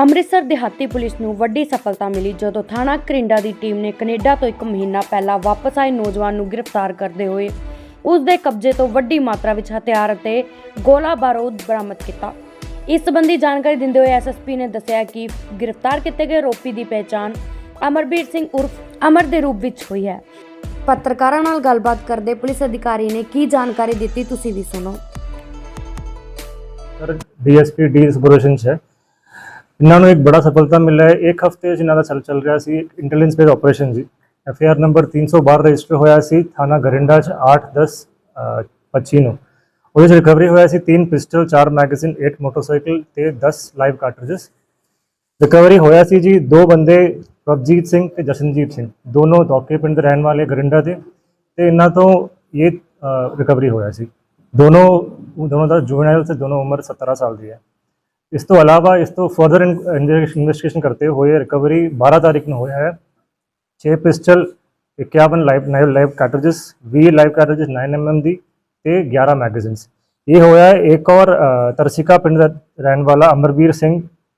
ਅੰਮ੍ਰਿਤਸਰ ਦਿਹਾਤੀ ਪੁਲਿਸ ਨੂੰ ਵੱਡੀ ਸਫਲਤਾ ਮਿਲੀ ਜਦੋਂ ਥਾਣਾ ਕਰਿੰਡਾ ਦੀ ਟੀਮ ਨੇ ਕੈਨੇਡਾ ਤੋਂ ਇੱਕ ਮਹੀਨਾ ਪਹਿਲਾਂ ਵਾਪਸ ਆਏ ਨੌਜਵਾਨ ਨੂੰ ਗ੍ਰਿਫਤਾਰ ਕਰਦੇ ਹੋਏ ਉਸ ਦੇ ਕਬਜ਼ੇ ਤੋਂ ਵੱਡੀ ਮਾਤਰਾ ਵਿੱਚ ਹਥਿਆਰ ਅਤੇ ਗੋਲਾ ਬਾਰੂਦ ਬਰਾਮਦ ਕੀਤਾ। ਇਸ ਸੰਬੰਧੀ ਜਾਣਕਾਰੀ ਦਿੰਦੇ ਹੋਏ ਐਸਐਸਪੀ ਨੇ ਦੱਸਿਆ ਕਿ ਗ੍ਰਿਫਤਾਰ ਕੀਤੇ ਗਏ ਆਰੋਪੀ ਦੀ ਪਹਿਚਾਣ ਅਮਰਬੀਰ ਸਿੰਘ ਉਰਫ ਅਮਰ ਦੇ ਰੂਪ ਵਿੱਚ ਹੋਈ ਹੈ। ਪੱਤਰਕਾਰਾਂ ਨਾਲ ਗੱਲਬਾਤ ਕਰਦੇ ਪੁਲਿਸ ਅਧਿਕਾਰੀ ਨੇ ਕੀ ਜਾਣਕਾਰੀ ਦਿੱਤੀ ਤੁਸੀਂ ਵੀ ਸੁਣੋ। ਸਰ ਡੀਐਸਪੀ ਡੀ ਸਪੋਰੇਸ਼ਨ ਹੈ। ਇਹਨਾਂ ਨੂੰ ਇੱਕ ਬੜਾ ਸਫਲਤਾ ਮਿਲਿਆ ਹੈ। ਇੱਕ ਹਫ਼ਤੇ ਚ ਇਹਨਾਂ ਦਾ ਚੱਲ ਚੱਲ ਰਿਹਾ ਸੀ ਇੰਟੈਲੀਜੈਂਸ ਬੇਸ ਆਪਰੇਸ਼ਨ ਜੀ। ਐਫਆਰ ਨੰਬਰ 312 ਰਜਿਸਟਰ ਹੋਇਆ ਸੀ ਥਾਣਾ ਗਰਿੰਡਾ ਚ 8 10 ਅ, 25 ਨੂੰ। ਉਹਦੇ ਚ ਰਿਕਵਰੀ ਹੋਇਆ ਸੀ 3 ਪਿਸਟਲ 4 ਮੈਗਜ਼ੀਨ 8 ਮੋਟਰਸਾਈਕਲ ਤੇ 10 ਲਾਈਵ ਕਾਰਟ੍ਰਿਜਸ ਰਿਕਵਰੀ ਹੋਇਆ ਸੀ ਜੀ ਦੋ ਬੰਦੇ ਪ੍ਰਭਜੀਤ ਸਿੰਘ ਤੇ ਜਸ਼ਨਜੀਤ ਸਿੰਘ। ਦੋਨੋਂ ਦੌਕੇ ਪਿੰਡ ਦੇ ਰਹਿਣ ਵਾਲੇ ਗਰਿੰਡਾ ਦੇ। ਤੇ ਇਹਨਾਂ ਤੋਂ ਇਹ ਰਿਕਵਰੀ ਹੋਇਆ ਸੀ। ਦੋਨੋਂ ਦੋਨੋਂ ਦਾ ਜੁਵਨਾਈਲ ਤੇ ਦੋਨੋਂ ਉਮਰ 17 ਸਾਲ ਦੀ ਹੈ। ਇਸ ਤੋਂ ਇਲਾਵਾ ਇਸ ਤੋਂ ਫਰਦਰ ਇਨਵੈਸਟੀਗੇਸ਼ਨ ਕਰਤੇ ਹੋਏ ਰਿਕਵਰੀ 12 ਤਾਰੀਖ ਨੂੰ ਹੋਇਆ ਹੈ। 6 ਪਿਸਟਲ 51 ਲਾਈਵ ਨਾਈਵ live cartridges 20 live cartridges 9 MM ਦੀ ਤੇ 11 ਮੈਗਜ਼ੀਨਸ ਇਹ ਹੋਇਆ ਹੈ ਇੱਕ ਔਰ ਤਰਸਿਕਾ ਪਿੰਡ ਦਾ ਰਹਿਣ ਵਾਲਾ ਅਮਰਵੀਰ ਸਿੰਘ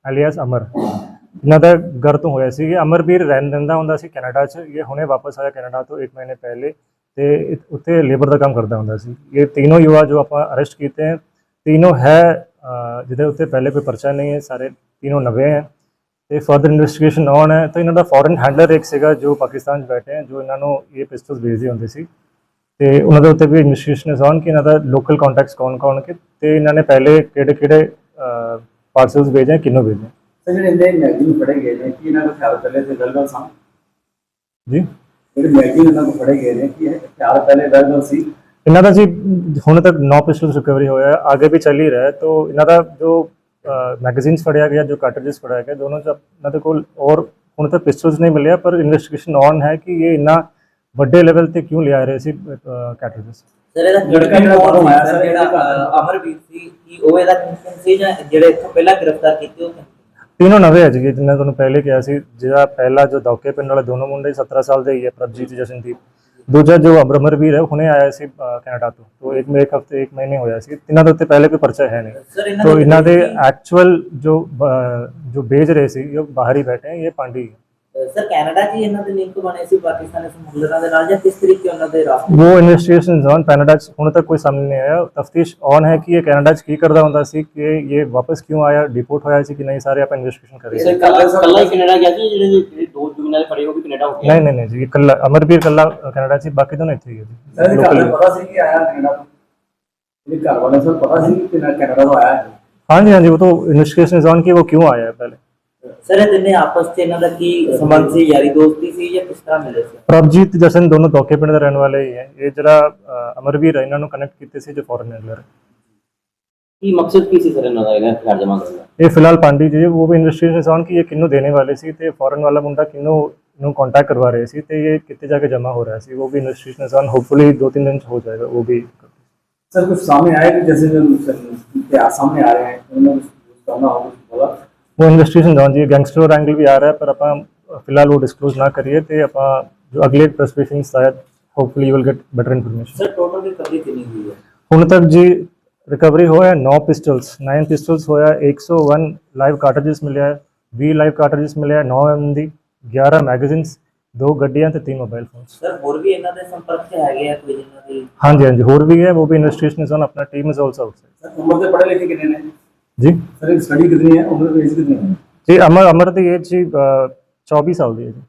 ਅਲੀਆਸ ਅਮਰ। ਇਹਨਾਂ ਦਾ ਘਰ ਤੋਂ ਹੋਇਆ ਸੀ। ਕਿ ਅਮਰਵੀਰ ਰਹਿਣ ਦਿੰਦਾ ਹੁੰਦਾ ਸੀ ਕੈਨੇਡਾ 'ਚ। ਇਹ ਹੁਣੇ ਵਾਪਸ ਆਇਆ ਕੈਨੇਡਾ ਤੋਂ 1 ਮਹੀਨੇ ਪਹਿਲੇ ਤੇ ਉੱਥੇ ਲੇਬਰ ਦਾ ਕੰਮ ਕਰਦਾ ਹੁੰਦਾ ਸੀ। ਇਹ ਤਿੰਨੋਂ ਯੁਵਾ ਜੋ ਆਪਾਂ ਅਰੈਸਟ ਕੀਤੇ ਹਨ ਤਿੰਨੋਂ ਹੈ ਜਿਹਦੇ ਉੱਤੇ ਪਹਿਲੇ ਕੋਈ ਪਰਚਾ ਨਹੀਂ ਹੈ ਸਾਰੇ ਤਿੰਨੋਂ ਨਵੇਂ ਹੈ। ਤੇ ਫਰਦਰ ਇਨਵੈਸਟੀਗੇਸ਼ਨ ਔਨ ਹੈ ਤਾਂ ਇਹਨਾਂ ਦਾ ਫੋਰਨ ਹੈਂਡਲਰ ਇੱਕ ਸੀਗਾ ਜੋ ਪਾਕਿਸਤਾਨ 'ਚ ਬੈਠੇ ਹੈ ਜੋ ਇਹਨਾਂ ਨੂੰ ਇਹ ਪਿਸਟਲਸ ਵੇਚਦੇ ਹੁੰਦੇ ਸੀ। ਤੇ ਉਹਨਾਂ ਦੇ ਉੱਤੇ ਵੀ ਇਨਵੈਸਟੀਗੇਸ਼ਨ ਇਜ਼ ਔਨ ਕਿ ਇਹਨਾਂ ਦਾ ਲੋਕਲ ਕੰਟੈਕਟਸ ਕੌਣ ਕੌਣ ਕਿ ਤੇ ਇਹਨਾਂ ਨੇ ਪਹਿਲੇ ਕਿਹੜੇ ਕਿਹੜੇ ਪਾਰਸਲਸ ਭੇਜੇ ਕਿੰਨੂੰ ਭੇਜੇ। ਸਰ ਜਿਹੜੇ ਇਹਦੇ ਮੈਗਜ਼ੀਨ ਫੜੇ ਗਏ ਨੇ ਕੀ ਇਹਨਾਂ ਦਾ ਖਿਆਲ ਪਹਿਲੇ ਤੇ ਗੱਲ ਸਾਂ ਜੀ? ਜਿਹੜੇ ਮੈਗਜ਼ੀਨ ਇਹਨਾਂ ਨੂੰ ਫੜੇ ਗਏ ਨੇ ਕੀ ਇਹ ਖਿਆਲ ਪਹਿਲੇ ਗੱਲ ਸੀ? ਇਹਨਾਂ ਦਾ ਜੀ ਹੁਣ ਤੱਕ 9 ਪਿਸਟਲਸ ਰਿਕਵਰੀ ਹੋਇਆ ਅੱਗੇ ਵੀ ਚੱਲ ਹੀ ਰਿਹਾ ਇਹਨਾਂ ਦਾ ਜੋ ਮੈਗਜ਼ੀਨਸ ਫੜਿਆ ਗਿਆ ਜੋ ਕਾਰਟ੍ਰਿਜਸ ਫੜਿਆ ਗਿਆ ਦੋਨੋਂ ਚ ਇਹਨਾਂ ਦੇ ਕੋਲ ਔਰ ਹੁਣ ਤੱਕ ਪਿਸਟਲਸ ਨਹੀਂ ਮਿਲਿਆ ਪਰ ਇਨਵੈਸਟੀਗੇਸ਼ਨ ਔਨ ਹੈ ਕਿ ਇਹ ਇਨਾ ਵੱਡੇ ਲੈਵਲ ਤੇ ਕਿਉਂ ਲਿਆ ਰਹੇ ਸੀ ਕਾਰਟ੍ਰਿਜਸ ਸਰ ਜਿਹੜਾ ਬਾਹਰੋਂ ਆਇਆ ਸਰ? ਜਿਹੜਾ ਅਮਰਵੀਰ ਸੀ ਕੀ ਉਹ ਇਹਦਾ ਕਨਸਨ ਸੀ ਜਿਹੜੇ ਇੱਥੋਂ ਪਹਿਲਾਂ ਗ੍ਰਿਫਤਾਰ ਕੀਤੇ ਉਹ ਤਿੰਨੋਂ ਨਵੇਂ ਅਜ ਗਏ ਤੁਹਾਨੂੰ ਪਹਿਲੇ ਕਿਹਾ ਸੀ ਜਿਹੜਾ ਪਹਿਲਾ ਜੋ ਦੌਕੇ ਪਿੰਡ ਵਾਲੇ ਦੋਨੋਂ ਮੁੰਡੇ 17 ਸਾਲ ਦੇ ਹੀ ਹੈ ਪ੍ਰਭਜੀਤ ਜਸ਼ਨਦੀਪ। ਦੂਜਾ ਜੋ ਅਮਰਮਰਵੀਰ ਹੈ ਹੁਣੇ ਆਇਆ ਸੀ ਕੈਨੇਡਾ ਤੋਂ ਤੋਂ ਇੱਕ ਮੇਰੇ ਹਫਤੇ ਇੱਕ ਮਹੀਨੇ ਹੋਇਆ ਸੀ ਇਹਨਾਂ ਦੇ ਉੱਤੇ ਪਹਿਲੇ ਕੋਈ ਪਰਚਾ ਹੈ ਨਹੀਂ ਤੋਂ ਇਹਨਾਂ ਦੇ ਐਕਚੁਅਲ ਜੋ ਜੋ ਭੇਜ ਰਹੇ ਸੀ ਇਹ ਬਾਹਰੀ ਬੈਠੇ ਹੈ ਇਹ ਪਾਂਡੀ ਸਰ ਕੈਨੇਡਾ ਜੀ ਇਹਨਾਂ ਦੇ ਲਿੰਕ ਬਣੇ ਸੀ ਪਾਕਿਸਤਾਨੀ ਸਮਗਲਰਾਂ ਦੇ ਨਾਲ ਜਾਂ ਕਿਸ ਤਰੀਕੇ ਉਹਨਾਂ ਦੇ ਰਾਸਤੇ ਉਹ ਇਨਵੈਸਟੀਗੇਸ਼ਨਸ ਔਨ ਕੈਨੇਡਾ ਚ ਹੁਣ ਤੱਕ ਕੋਈ ਸਾਹਮਣੇ ਨਹੀਂ ਆਇਆ ਤਫਤੀਸ਼ ਔਨ ਹੈ ਕਿ ਇਹ ਕੈਨੇਡਾ ਚ ਕੀ ਕਰਦਾ ਹੁੰਦਾ ਸੀ ਕਿ ਇਹ ਵਾਪਸ ਕਿਉਂ ਆਇਆ ਡਿਪੋਰਟ ਹੋਇਆ ਸੀ ਕਿ ਨਹੀਂ ਸਾਰੇ ਆਪਾਂ ਇਨਵੈਸਟੀਗੇਸ਼ਨ ਕਰ ਰਹੇ ਹਾਂ ਕੱਲ ਕੱਲ ਕੈਨੇਡਾ ਗਿਆ ਸੀ ਜਿਹੜੇ ਦੋ ਜਿਹੜੇ ਦੋ ਜੁਗਨਲ ਫੜੇ ਉਹ ਵੀ ਕੈਨੇਡਾ ਹੋ ਗਏ ਨਹੀਂ ਨਹੀਂ ਨਹੀਂ ਜੀ ਕੱਲਾ ਅਮਰਵੀਰ ਕੱਲਾ ਕੈਨੇਡਾ ਚ ਸੀ, ਬਾਕੀ ਦੋਨੋਂ ਇੱਥੇ ਹੀ ਹੈ ਜੀ। ਲੋਕਲ ਪਤਾ ਸੀ ਕਿ ਆਇਆ ਕੈਨੇਡਾ ਤੋਂ? ਇਹ ਘਰ ਵਾਲੇ ਸਰ ਪਤਾ ਸੀ ਕਿ ਕੈਨੇਡਾ ਤੋਂ ਆਇਆ? ਹੈ ਹਾਂਜੀ ਹਾਂਜੀ ਉਹ ਤਾਂ ਇਨਵੈਸਟੀਗੇਸ਼ਨ ਕਿ ਉਹ ਕਿਉਂ ਆਇਆ ਹੈ ਪਹਿਲੇ? ਸਰ ਇਹ ਤਿੰਨੇ ਆਪਸ 'ਚ ਇਹਨਾਂ ਦਾ ਕੀ ਸੰਬੰਧ ਸੀ? ਯਾਰੀ ਦੋਸਤੀ ਸੀ ਜਾਂ ਕਿਸ ਤਰ੍ਹਾਂ ਮਿਲੇ ਸੀ? ਪ੍ਰਭਜੀਤ ਜਸ਼ਨ ਦੋਨੋਂ ਦੋਕੇ ਪਿੰਡ ਦੇ ਰਹਿਣ ਵਾਲੇ ਹੀ ਹੈ। ਇਹ ਜਿਹੜਾ ਅਮਰਵੀਰ ਹੈ ਇਹਨਾਂ ਨੂੰ ਕਨੈਕਟ ਕੀਤੇ ਸੀ ਜੋ ਫੋਰਨ ਕੀ ਮਕਸਦ ਕੀ ਸੀ ਸਰ ਇਹਨਾਂ ਦਾ ਇਹਨਾਂ ਹਥਿਆਰ ਜਮ੍ਹਾਂ ਕਰਨ ਦਾ? ਇਹ ਫਿਲਹਾਲ ਪਾਂਡੀ ਜੀ ਉਹ ਵੀ ਇਨਵੈਸਟੀਗੇਸ਼ਨ ਇਜ਼ ਔਨ ਕਿ ਇਹ ਕਿੰਨੂੰ ਦੇਣੇ ਵਾਲੇ ਸੀ ਤੇ ਫੋਰਨ ਵਾਲਾ ਮੁੰਡਾ ਕਿੰਨੂੰ ਨੂੰ ਕੰਟੈਕਟ ਕਰਵਾ ਰਹੇ ਸੀ ਤੇ ਇਹ ਕਿੱਥੇ ਜਾ ਕੇ ਜਮ੍ਹਾਂ ਹੋ ਰਿਹਾ ਸੀ ਉਹ ਵੀ ਇਨਵੈਸਟੀਗੇਸ਼ਨ ਇਜ਼ ਔਨ ਹੋਪਫੁਲੀ ਦੋ ਤਿੰਨ ਦਿਨ ਚ ਹੋ ਜਾਏਗਾ ਉਹ ਵੀ सर कुछ सामने आया कि जैसे जो क्या सामने आ रहे हैं उन्होंने कुछ करना हो कुछ बोला ਉਹ ਇਨਵੈਸਟੀਗੇਸ਼ਨ ਜਾਣ ਜੀ ਗੈਂਗਸਟਰ ਐਂਗਲ ਵੀ ਆ ਰਿਹਾ ਹੈ, ਪਰ ਆਪਾਂ ਫਿਲਹਾਲ ਉਹ ਡਿਸਕਲੋਜ਼ ਨਾ ਕਰੀਏ ਤੇ ਆਪਾਂ ਜੋ ਅਗਲੇ ਪ੍ਰੈਸ ਬ੍ਰੀਫਿੰਗ ਸ਼ਾਇਦ hopefully you will get better information sir total recovery ਕਿੰਨੀ ਹੋਈ ਹੈ ਹੁਣ ਤੱਕ ਜੀ ਰਿਕਵਰੀ ਹੋਇਆ 9 ਪਿਸਟਲਸ 9 ਪਿਸਟਲਸ ਹੋਇਆ 101 ਲਾਈਵ ਕਾਰਟ੍ਰਿਜਸ ਮਿਲਿਆ ਹੈ, 20 ਲਾਈਵ ਕਾਰਟ੍ਰਿਜਸ ਮਿਲਿਆ ਹੈ, 9 mm ਦੀ 11 ਮੈਗਜ਼ੀਨਸ ਦੋ ਗੱਡੀਆਂ ਤੇ ਤਿੰਨ ਮੋਬਾਈਲ ਫੋਨਸ ਸਰ ਹੋਰ ਵੀ ਇਹਨਾਂ ਦੇ ਸੰਪਰਕ 'ਚ ਹੈਗੇ ਆ ਕੋਈ ਜਿਨ੍ਹਾਂ ਦੀ ਹਾਂਜੀ ਹਾਂਜੀ ਹੋਰ ਵੀ ਹੈ ਉਹ ਵੀ ਇਨਵੈਸਟੀਗੇਸ਼ਨ ਇਜ਼ ਔਨ ਆਪਣਾ team is also outside sir उम्र से पढ़े लिखे कितने ने ਜੀ सर एक स्टडी कितनी है उम्र एज कितनी है ਜੀ ਅਮਰ ਅਮਰ ਦੀ ਏਜ ਜੀ ਅ, 24 ਸਾਲ ਦੀ ਹੈ ਜੀ